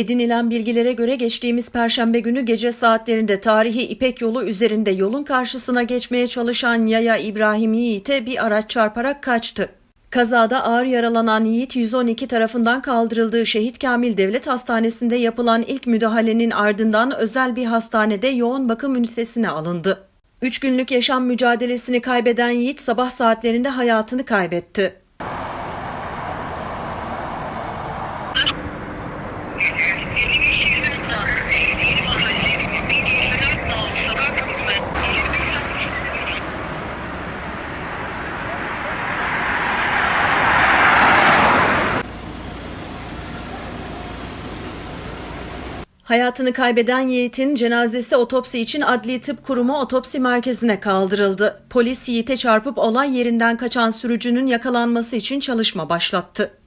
Edinilen bilgilere göre geçtiğimiz perşembe günü gece saatlerinde tarihi İpek yolu üzerinde yolun karşısına geçmeye çalışan Yaya İbrahim Yiğit'e bir araç çarparak kaçtı. Kazada ağır yaralanan Yiğit 112 tarafından kaldırıldığı Şehit Kamil Devlet Hastanesi'nde yapılan ilk müdahalenin ardından özel bir hastanede yoğun bakım ünitesine alındı. Üç günlük yaşam mücadelesini kaybeden Yiğit sabah saatlerinde hayatını kaybetti. Hayatını kaybeden Yiğit'in cenazesi otopsi için Adli Tıp Kurumu otopsi merkezine kaldırıldı. Polis Yiğit'e çarpıp olay yerinden kaçan sürücünün yakalanması için çalışma başlattı.